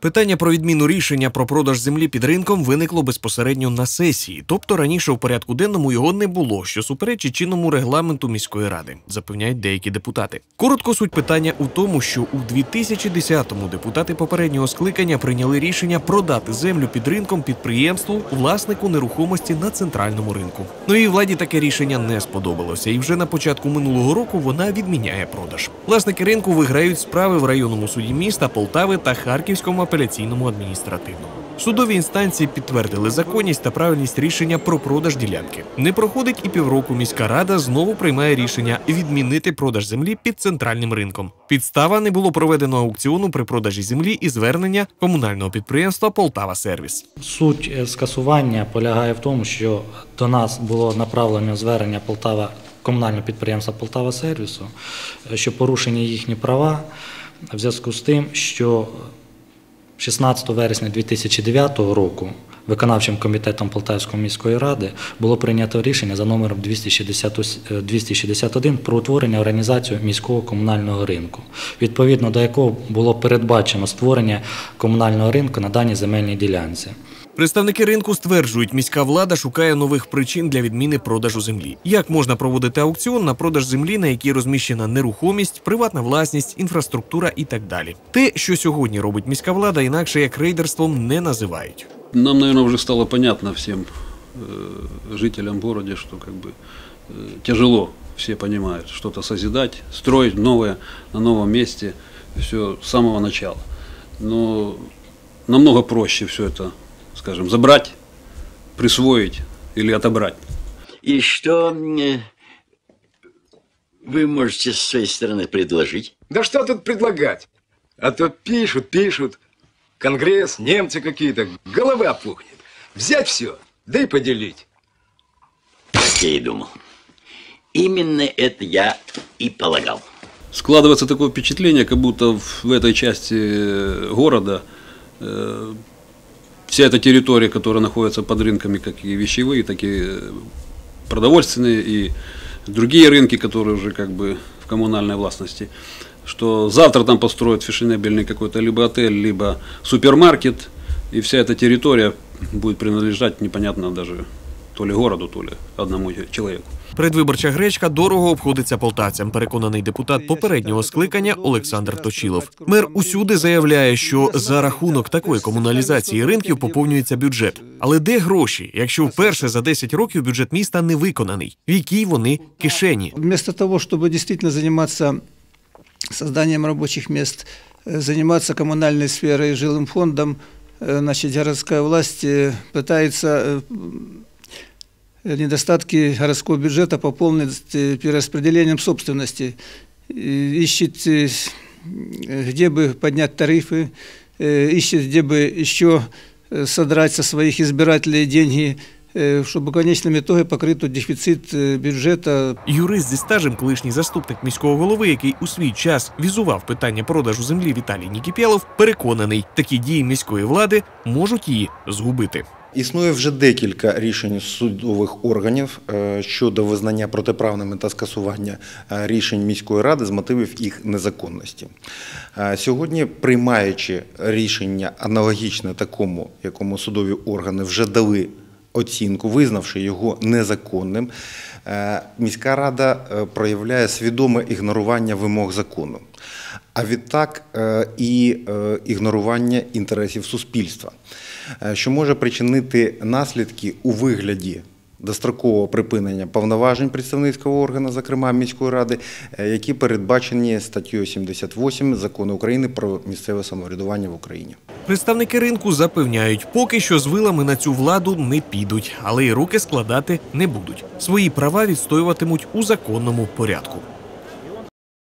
Питання про відміну рішення про продаж землі під ринком виникло безпосередньо на сесії, тобто раніше в порядку денному його не було, що суперечить чинному регламенту міської ради, запевняють деякі депутати. Коротко суть питання у тому, що у 2010-му депутати попереднього скликання прийняли рішення продати землю під ринком підприємству власнику нерухомості на центральному ринку. Новій владі таке рішення не сподобалося, і вже на початку минулого року вона відміняє продаж. Власники ринку виграють справи в районному суді міста Полтави та Харківському апеляційному адміністративному. Судові інстанції підтвердили законність та правильність рішення про продаж ділянки. Не проходить і півроку. Міська рада знову приймає рішення відмінити продаж землі під центральним ринком. Підстава не було проведено аукціону при продажі землі і звернення комунального підприємства Полтава Сервіс. Суть е, скасування полягає в тому, що до нас було направлено звернення Полтава комунального підприємства Полтава Сервісу, е, що порушені їхні права в зв'язку з тим, що 16 вересня 2009 року виконавчим комітетом Полтавської міської ради було прийнято рішення за номером 260 е, 261 про утворення організацію міського комунального ринку, відповідно до якого було передбачено створення комунального ринку на даній земельній ділянці. Представники ринку стверджують, міська влада шукає нових причин для відміни продажу землі. Як можна проводити аукціон на продаж землі, на якій розміщена нерухомість, приватна власність, інфраструктура і так далі. Те, що сьогодні робить міська влада, інакше як рейдерством не називають. Нам, наверное, уже стало понятно всем э, жителям города, что как бы э, тяжело, все понимают, что-то созидать, строить новое на новом месте, все с самого начала. Но намного проще все это, скажем, забрать, присвоить или отобрать. И что вы можете с своей стороны предложить? Да что тут предлагать? А то пишут, пишут. Конгресс, немцы какие-то. Голова пухнет. Взять все, да и поделить. Как я и думал. Именно это я и полагал. Складывается такое впечатление, как будто в в этой части э, города э, вся эта территория, которая находится под рынками, как и вещевые, так и э, продовольственные, и другие рынки, которые уже как бы в коммунальной властности, что завтра там построят фешенебельный какой-то либо отель, либо супермаркет, и вся эта территория будет принадлежать непонятно даже то ли городу, то ли одному человеку. Предвиборча гречка дорого обходиться полтавцям, переконаний депутат попереднього скликання Олександр Точілов. Мер усюди заявляє, що за рахунок такої комуналізації ринків поповнюється бюджет. Але де гроші, якщо вперше за 10 років бюджет міста не виконаний? В якій вони кишені? Вместо того, чтобы действительно заниматься созданием рабочих мест, э, заниматься коммунальной сферой, жилым фондом, э, значит, городская власть э, пытается э, Недостатки городского бюджета пополнить перераспределением собственности. Ищет, э, где бы поднять тарифы, э, ищет, где бы еще э, содрать со своих избирателей деньги, э, чтобы в конечном итоге покрыть тот дефицит э, бюджета Юрист зі стажем, колишній заступник міського голови, який у свій час візував питання продажу землі Віталій Нікіпєлов, переконаний, такі дії міської влади можуть її згубити. Існує вже декілька рішень судових органів е, щодо визнання протиправними та скасування е, рішень міської ради з мотивів їх незаконності. Е, Сьогодні, приймаючи рішення аналогічне такому, якому судові органи вже дали оцінку, визнавши його незаконним, е, міська рада е, проявляє свідоме ігнорування вимог закону. А відтак е, і ігнорування інтересів суспільства, що може причинити наслідки у вигляді дострокового припинення повноважень представницького органу, зокрема міської ради, е, які передбачені статтею 78 закону України про місцеве самоврядування в Україні. Представники ринку запевняють, поки що з вилами на цю владу не підуть, але й руки складати не будуть. Свої права відстоюватимуть у законному порядку.